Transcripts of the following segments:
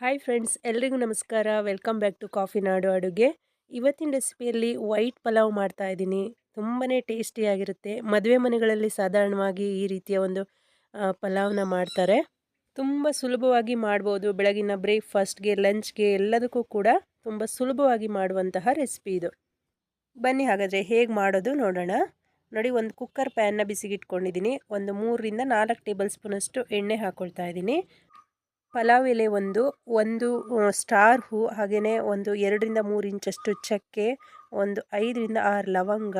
Hi friends ಎಲ್ರಿಗೂ ನಮಸ್ಕಾರ. Welcome back to coffee ನಾಡು ಅಡುಗೆ. ಇವತ್ತಿನ ರೆಸಿಪಿಯಲ್ಲಿ ವೈಟ್ ಪಲಾವ್ ಮಾಡ್ತಾ ಇದ್ದೀನಿ. ತುಂಬಾ ಟೇಸ್ಟಿಯಾಗಿರುತ್ತೆ ಮದುವೆ ಮನೆಗಳಲ್ಲಿ ಸಾಧಾರಣವಾಗಿ ಈ ರೀತಿಯ ಒಂದು ಪಲಾವ್ನ ಮಾಡ್ತಾರೆ. ತುಂಬ ಸುಲಭವಾಗಿ ಮಾಡ್ಬೋದು. ಬೆಳಗಿನ ಬ್ರೇಕ್ಫಾಸ್ಟ್ಗೆ ಲಂಚ್ಗೆ ಎಲ್ಲದಕ್ಕೂ ಕೂಡ ತುಂಬ ಸುಲಭವಾಗಿ ಮಾಡುವಂತಹ ರೆಸಿಪಿ ಇದು. ಬನ್ನಿ ಹಾಗಾದರೆ ಹೇಗೆ ಮಾಡೋದು ನೋಡೋಣ. ನೋಡಿ, ಒಂದು ಕುಕ್ಕರ್ ಪ್ಯಾನ್ನ ಬಿಸಿಗಿಟ್ಕೊಂಡಿದ್ದೀನಿ. ಒಂದು ಮೂರರಿಂದ ನಾಲ್ಕು ಟೇಬಲ್ ಸ್ಪೂನಷ್ಟು ಎಣ್ಣೆ ಹಾಕ್ಕೊಳ್ತಾ ಇದ್ದೀನಿ. ಪಲಾವ್ ಎಲೆ ಒಂದು ಒಂದು ಸ್ಟಾರ್ ಹೂ ಹಾಗೆಯೇ ಒಂದು ಎರಡರಿಂದ ಮೂರು ಇಂಚಷ್ಟು ಚಕ್ಕೆ, ಒಂದು ಐದರಿಂದ ಆರು ಲವಂಗ,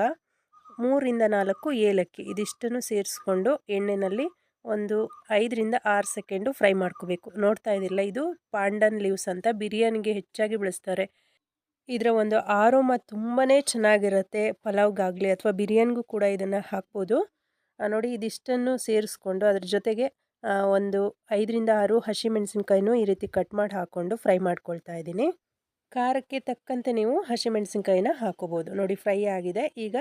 ಮೂರರಿಂದ ನಾಲ್ಕು ಏಲಕ್ಕಿ ಇದಿಷ್ಟನ್ನು ಸೇರಿಸ್ಕೊಂಡು ಎಣ್ಣೆಯಲ್ಲಿ ಒಂದು ಐದರಿಂದ ಆರು ಸೆಕೆಂಡು ಫ್ರೈ ಮಾಡ್ಕೋಬೇಕು. ನೋಡ್ತಾ ಇದ್ದಿಲ್ಲ ಇದು ಪಾಂಡನ್ ಲೀವ್ಸ್ ಅಂತ ಬಿರಿಯಾನಿಗೆ ಹೆಚ್ಚಾಗಿ ಬಳಸ್ತಾರೆ. ಇದರ ಒಂದು ಆರೋಮ ತುಂಬಾ ಚೆನ್ನಾಗಿರುತ್ತೆ ಪಲಾವ್ಗಾಗಲಿ ಅಥವಾ ಬಿರಿಯಾನಿಗೂ ಕೂಡ ಇದನ್ನು ಹಾಕ್ಬೋದು. ನೋಡಿ ಇದಿಷ್ಟನ್ನು ಸೇರಿಸ್ಕೊಂಡು ಅದ್ರ ಜೊತೆಗೆ ಒಂದು ಐದರಿಂದ ಆರು ಹಸಿಮೆಣಸಿನ್ಕಾಯಿನೂ ಈ ರೀತಿ ಕಟ್ ಮಾಡಿ ಹಾಕ್ಕೊಂಡು ಫ್ರೈ ಮಾಡ್ಕೊಳ್ತಾ ಇದ್ದೀನಿ. ಖಾರಕ್ಕೆ ತಕ್ಕಂತೆ ನೀವು ಹಸಿಮೆಣಸಿನ್ಕಾಯಿನ ಹಾಕೋಬೋದು. ನೋಡಿ ಫ್ರೈ ಆಗಿದೆ. ಈಗ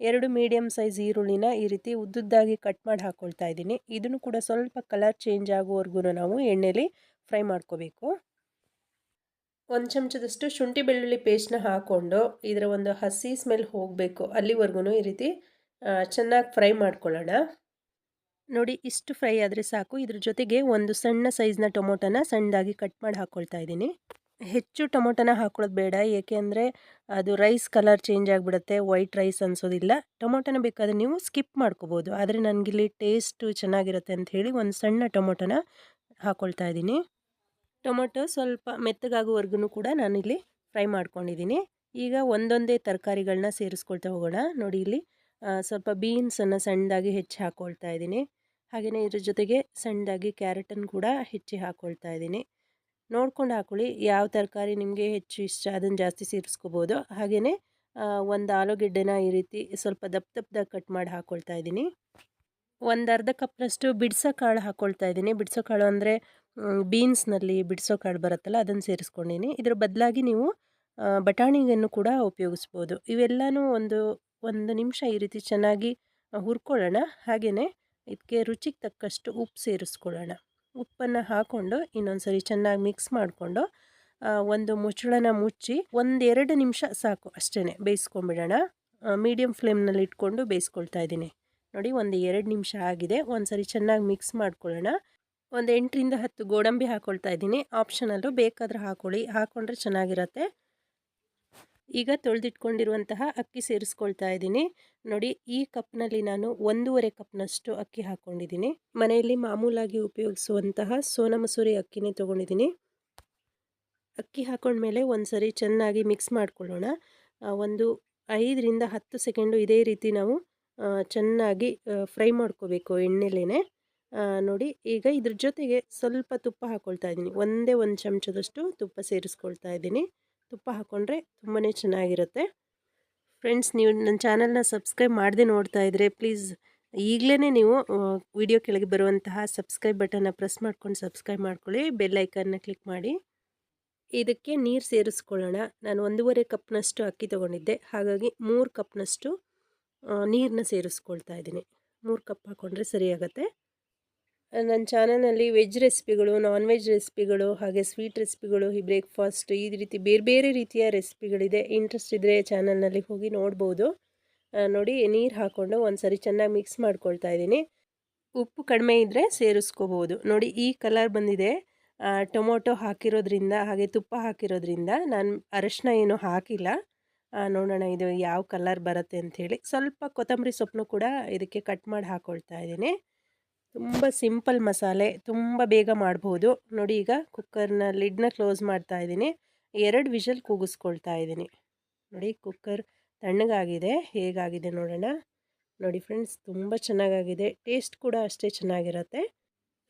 ಎರಡು ಮೀಡಿಯಮ್ ಸೈಜ್ ಈರುಳ್ಳಿನ ಈ ರೀತಿ ಉದ್ದುದ್ದಾಗಿ ಕಟ್ ಮಾಡಿ ಹಾಕ್ಕೊಳ್ತಾ ಇದ್ದೀನಿ. ಇದನ್ನು ಕೂಡ ಸ್ವಲ್ಪ ಕಲರ್ ಚೇಂಜ್ ಆಗುವವರೆಗೂ ನಾವು ಎಣ್ಣೆಲಿ ಫ್ರೈ ಮಾಡ್ಕೋಬೇಕು. ಒಂದು ಚಮಚದಷ್ಟು ಶುಂಠಿ ಬೆಳ್ಳುಳ್ಳಿ ಪೇಸ್ಟ್ನ ಹಾಕ್ಕೊಂಡು ಇದರ ಒಂದು ಹಸಿ ಸ್ಮೆಲ್ ಹೋಗಬೇಕು. ಅಲ್ಲಿವರೆಗೂ ಈ ರೀತಿ ಚೆನ್ನಾಗಿ ಫ್ರೈ ಮಾಡ್ಕೊಳ್ಳೋಣ. ನೋಡಿ ಇಷ್ಟು ಫ್ರೈ ಆದರೆ ಸಾಕು. ಇದ್ರ ಜೊತೆಗೆ ಒಂದು ಸಣ್ಣ ಸೈಜ್ನ ಟೊಮೊಟೊನ ಸಣ್ಣದಾಗಿ ಕಟ್ ಮಾಡಿ ಹಾಕ್ಕೊಳ್ತಾ ಇದ್ದೀನಿ. ಹೆಚ್ಚು ಟೊಮೊಟೊನ ಹಾಕೊಳ್ಳೋದು ಬೇಡ. ಏಕೆ ಅಂದರೆ ಅದು ರೈಸ್ ಕಲರ್ ಚೇಂಜ್ ಆಗಿಬಿಡುತ್ತೆ. ವೈಟ್ ರೈಸ್ ಅನಿಸೋದಿಲ್ಲ. ಟೊಮೊಟೊನ ಬೇಕಾದರೆ ನೀವು ಸ್ಕಿಪ್ ಮಾಡ್ಕೋಬೋದು. ಆದರೆ ನನಗಿಲ್ಲಿ ಟೇಸ್ಟು ಚೆನ್ನಾಗಿರುತ್ತೆ ಅಂತ ಹೇಳಿ ಒಂದು ಸಣ್ಣ ಟೊಮೊಟೊನ ಹಾಕ್ಕೊಳ್ತಾ ಇದ್ದೀನಿ. ಟೊಮೊಟೊ ಸ್ವಲ್ಪ ಮೆತ್ತಗಾಗುವವರೆಗೂ ಕೂಡ ನಾನಿಲ್ಲಿ ಫ್ರೈ ಮಾಡ್ಕೊಂಡಿದ್ದೀನಿ. ಈಗ ಒಂದೊಂದೇ ತರಕಾರಿಗಳನ್ನ ಸೇರಿಸ್ಕೊಳ್ತಾ ಹೋಗೋಣ. ನೋಡಿ ಇಲ್ಲಿ ಸ್ವಲ್ಪ ಬೀನ್ಸನ್ನು ಸಣ್ಣದಾಗಿ ಹೆಚ್ಚಿ ಹಾಕ್ಕೊಳ್ತಾ ಇದ್ದೀನಿ. ಹಾಗೆಯೇ ಇದ್ರ ಜೊತೆಗೆ ಸಣ್ಣದಾಗಿ ಕ್ಯಾರೆಟನ್ನು ಕೂಡ ಹೆಚ್ಚಿ ಹಾಕ್ಕೊಳ್ತಾ ಇದ್ದೀನಿ. ನೋಡ್ಕೊಂಡು ಹಾಕ್ಕೊಳ್ಳಿ ಯಾವ ತರಕಾರಿ ನಿಮಗೆ ಹೆಚ್ಚು ಇಷ್ಟ, ಅದನ್ನು ಜಾಸ್ತಿ ಸೇರಿಸ್ಕೋಬೋದು. ಹಾಗೆಯೇ ಒಂದು ಆಲೂಗೆಡ್ಡೆನ ಈ ರೀತಿ ಸ್ವಲ್ಪ ದಪ್ಪ ದಪ್ಪದಾಗಿ ಕಟ್ ಮಾಡಿ ಹಾಕ್ಕೊಳ್ತಾ ಇದ್ದೀನಿ. ಒಂದು ಅರ್ಧ ಕಪ್ನಷ್ಟು ಬಿಡ್ಸೋ ಕಾಳು ಹಾಕ್ಕೊಳ್ತಾ ಇದ್ದೀನಿ. ಬಿಡಿಸೋ ಕಾಳು ಅಂದರೆ ಬೀನ್ಸ್ನಲ್ಲಿ ಬಿಡಿಸೋ ಕಾಳು ಬರುತ್ತಲ್ಲ, ಅದನ್ನು ಸೇರಿಸ್ಕೊಂಡಿನಿ ಇದರ ಬದಲಾಗಿ ನೀವು ಬಟಾಣಿಯನ್ನು ಕೂಡ ಉಪಯೋಗಿಸ್ಬೋದು. ಇವೆಲ್ಲನೂ ಒಂದು ಒಂದು ನಿಮಿಷ ಈ ರೀತಿ ಚೆನ್ನಾಗಿ ಹುರ್ಕೊಳ್ಳೋಣ. ಹಾಗೆಯೇ ಇದಕ್ಕೆ ರುಚಿಗೆ ತಕ್ಕಷ್ಟು ಉಪ್ಪು ಸೇರಿಸ್ಕೊಳ್ಳೋಣ. ಉಪ್ಪನ್ನು ಹಾಕ್ಕೊಂಡು ಇನ್ನೊಂದು ಸರಿ ಚೆನ್ನಾಗಿ ಮಿಕ್ಸ್ ಮಾಡಿಕೊಂಡು ಒಂದು ಮುಚ್ಚಳನ ಮುಚ್ಚಿ ಒಂದೆರಡು ನಿಮಿಷ ಸಾಕು ಅಷ್ಟೇ ಬೇಯಿಸ್ಕೊಂಬಿಡೋಣ ಮೀಡಿಯಮ್ ಫ್ಲೇಮ್ನಲ್ಲಿ ಇಟ್ಕೊಂಡು ಬೇಯಿಸ್ಕೊಳ್ತಾ ಇದ್ದೀನಿ. ನೋಡಿ ಒಂದು ಎರಡು ನಿಮಿಷ ಆಗಿದೆ. ಒಂದು ಸರಿ ಚೆನ್ನಾಗಿ ಮಿಕ್ಸ್ ಮಾಡ್ಕೊಳ್ಳೋಣ. ಒಂದು ಎಂಟರಿಂದ ಹತ್ತು ಗೋಡಂಬಿ ಹಾಕ್ಕೊಳ್ತಾ ಇದ್ದೀನಿ. ಆಪ್ಷನಲ್ಲು ಬೇಕಾದರೆ ಹಾಕ್ಕೊಳ್ಳಿ ಹಾಕ್ಕೊಂಡ್ರೆ ಚೆನ್ನಾಗಿರುತ್ತೆ. ಈಗ ತೊಳೆದಿಟ್ಕೊಂಡಿರುವಂತಹ ಅಕ್ಕಿ ಸೇರಿಸ್ಕೊಳ್ತಾ ಇದ್ದೀನಿ. ನೋಡಿ, ಈ ಕಪ್ನಲ್ಲಿ ನಾನು ಒಂದೂವರೆ ಕಪ್ನಷ್ಟು ಅಕ್ಕಿ ಹಾಕ್ಕೊಂಡಿದ್ದೀನಿ ಮನೆಯಲ್ಲಿ ಮಾಮೂಲಾಗಿ ಉಪಯೋಗಿಸುವಂತಹ ಸೋನಾ ಮಸೂರಿ ಅಕ್ಕಿನೇ ತೊಗೊಂಡಿದ್ದೀನಿ. ಅಕ್ಕಿ ಹಾಕೊಂಡ್ಮೇಲೆ ಒಂದು ಸರಿ ಚೆನ್ನಾಗಿ ಮಿಕ್ಸ್ ಮಾಡ್ಕೊಳ್ಳೋಣ. ಒಂದು ಐದರಿಂದ ಹತ್ತು ಸೆಕೆಂಡು ಇದೇ ರೀತಿ ನಾವು ಚೆನ್ನಾಗಿ ಫ್ರೈ ಮಾಡ್ಕೋಬೇಕು ಎಣ್ಣೆಲೇ ನೋಡಿ, ಈಗ ಇದ್ರ ಜೊತೆಗೆ ಸ್ವಲ್ಪ ತುಪ್ಪ ಹಾಕ್ಕೊಳ್ತಾ ಇದ್ದೀನಿ. ಒಂದೇ ಒಂದು ಚಮಚದಷ್ಟು ತುಪ್ಪ ಸೇರಿಸ್ಕೊಳ್ತಾ ಇದ್ದೀನಿ. ತುಪ್ಪ ಹಾಕ್ಕೊಂಡ್ರೆ ತುಂಬಾ ಚೆನ್ನಾಗಿರುತ್ತೆ. ಫ್ರೆಂಡ್ಸ್ ನೀವು ನನ್ನ ಚಾನಲ್ನ ಸಬ್ಸ್ಕ್ರೈಬ್ ಮಾಡದೆ ನೋಡ್ತಾ ಇದ್ದರೆ ಪ್ಲೀಸ್ ಈಗಲೇ ನೀವು ವಿಡಿಯೋ ಕೆಳಗೆ ಬರುವಂತಹ ಸಬ್ಸ್ಕ್ರೈಬ್ ಬಟನ್ನ ಪ್ರೆಸ್ ಮಾಡ್ಕೊಂಡು ಸಬ್ಸ್ಕ್ರೈಬ್ ಮಾಡ್ಕೊಳ್ಳಿ. ಬೆಲ್ ಐಕನ್ನ ಕ್ಲಿಕ್ ಮಾಡಿ. ಇದಕ್ಕೆ ನೀರು ಸೇರಿಸ್ಕೊಳ್ಳೋಣ. ನಾನು ಒಂದೂವರೆ ಕಪ್ನಷ್ಟು ಅಕ್ಕಿ ತೊಗೊಂಡಿದ್ದೆ. ಹಾಗಾಗಿ ಮೂರು ಕಪ್ನಷ್ಟು ನೀರನ್ನ ಸೇರಿಸ್ಕೊಳ್ತಾ ಇದ್ದೀನಿ. ಮೂರು ಕಪ್ ಹಾಕ್ಕೊಂಡ್ರೆ ಸರಿಯಾಗತ್ತೆ. ನನ್ನ ಚಾನಲಲ್ಲಿ ವೆಜ್ ರೆಸಿಪಿಗಳು ನಾನ್ ವೆಜ್ ರೆಸಿಪಿಗಳು, ಹಾಗೆ ಸ್ವೀಟ್ ರೆಸಿಪಿಗಳು, ಈ ಬ್ರೇಕ್ಫಾಸ್ಟ್ ಈ ರೀತಿ ಬೇರೆ ಬೇರೆ ರೀತಿಯ ರೆಸಿಪಿಗಳಿದೆ. ಇಂಟ್ರೆಸ್ಟ್ ಇದ್ದರೆ ಚಾನಲ್ನಲ್ಲಿ ಹೋಗಿ ನೋಡ್ಬೋದು. ನೋಡಿ, ನೀರು ಹಾಕ್ಕೊಂಡು ಒಂದು ಸರಿ ಚೆನ್ನಾಗಿ ಮಿಕ್ಸ್ ಮಾಡ್ಕೊಳ್ತಾ ಇದ್ದೀನಿ. ಉಪ್ಪು ಕಡಿಮೆ ಇದ್ದರೆ ಸೇರಿಸ್ಕೋಬೋದು. ನೋಡಿ, ಈ ಕಲರ್ ಬಂದಿದೆ. ಟೊಮೊಟೊ ಹಾಕಿರೋದ್ರಿಂದ, ಹಾಗೆ ತುಪ್ಪ ಹಾಕಿರೋದ್ರಿಂದ ನಾನು ಅರಶಿನ ಏನು ಹಾಕಿಲ್ಲ. ನೋಡೋಣ ಇದು ಯಾವ ಕಲರ್ ಬರುತ್ತೆ ಅಂಥೇಳಿ ಸ್ವಲ್ಪ ಕೊತ್ತಂಬರಿ ಸೊಪ್ಪನ್ನು ಕೂಡ ಇದಕ್ಕೆ ಕಟ್ ಮಾಡಿ ಹಾಕ್ಕೊಳ್ತಾ ಇದ್ದೀನಿ. ತುಂಬ ಸಿಂಪಲ್ ಮಸಾಲೆ ತುಂಬ ಬೇಗ ಮಾಡ್ಬೋದು. ನೋಡಿ ಈಗ ಕುಕ್ಕರ್ನ ಲಿಡ್ನ ಕ್ಲೋಸ್ ಮಾಡ್ತಾ ಇದ್ದೀನಿ. ಎರಡು ವಿಷಲ್ ಕೂಗಿಸ್ಕೊಳ್ತಾ ಇದ್ದೀನಿ. ನೋಡಿ ಕುಕ್ಕರ್ ತಣ್ಣಗಾಗಿದೆ. ಹೇಗಾಗಿದೆ ನೋಡೋಣ. ನೋಡಿ ಫ್ರೆಂಡ್ಸ್ ತುಂಬ ಚೆನ್ನಾಗಾಗಿದೆ. ಟೇಸ್ಟ್ ಕೂಡ ಅಷ್ಟೇ ಚೆನ್ನಾಗಿರುತ್ತೆ.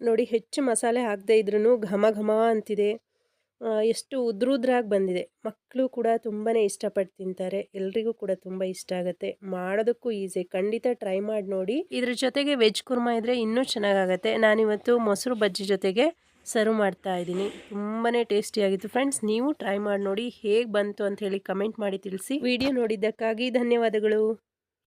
ನೋಡಿ ಹೆಚ್ಚು ಮಸಾಲೆ ಹಾಕದೇ ಇದ್ರೂ ಘಮ ಘಮ ಅಂತಿದೆ. ಎಷ್ಟು ಉದ್ರುದ್ರಾಗಿ ಬಂದಿದೆ. ಮಕ್ಕಳು ಕೂಡ ತುಂಬಾ ಇಷ್ಟಪಟ್ಟು ತಿಂತಾರೆ. ಎಲ್ರಿಗೂ ಕೂಡ ತುಂಬ ಇಷ್ಟ ಆಗುತ್ತೆ. ಮಾಡೋದಕ್ಕೂ ಈಸಿ. ಖಂಡಿತ ಟ್ರೈ ಮಾಡಿ ನೋಡಿ. ಇದ್ರ ಜೊತೆಗೆ ವೆಜ್ ಕುರ್ಮಾ ಇದ್ರೆ ಇನ್ನೂ ಚೆನ್ನಾಗಾಗತ್ತೆ. ನಾನಿವತ್ತು ಮೊಸರು ಬಜ್ಜಿ ಜೊತೆಗೆ ಸರ್ವ್ ಮಾಡ್ತಾ ಇದ್ದೀನಿ. ತುಂಬಾ ಟೇಸ್ಟಿಯಾಗಿತ್ತು. ಫ್ರೆಂಡ್ಸ್, ನೀವು ಟ್ರೈ ಮಾಡಿ ನೋಡಿ ಹೇಗೆ ಬಂತು ಅಂತ ಹೇಳಿ ಕಮೆಂಟ್ ಮಾಡಿ ತಿಳಿಸಿ. ವಿಡಿಯೋ ನೋಡಿದ್ದಕ್ಕಾಗಿ ಧನ್ಯವಾದಗಳು.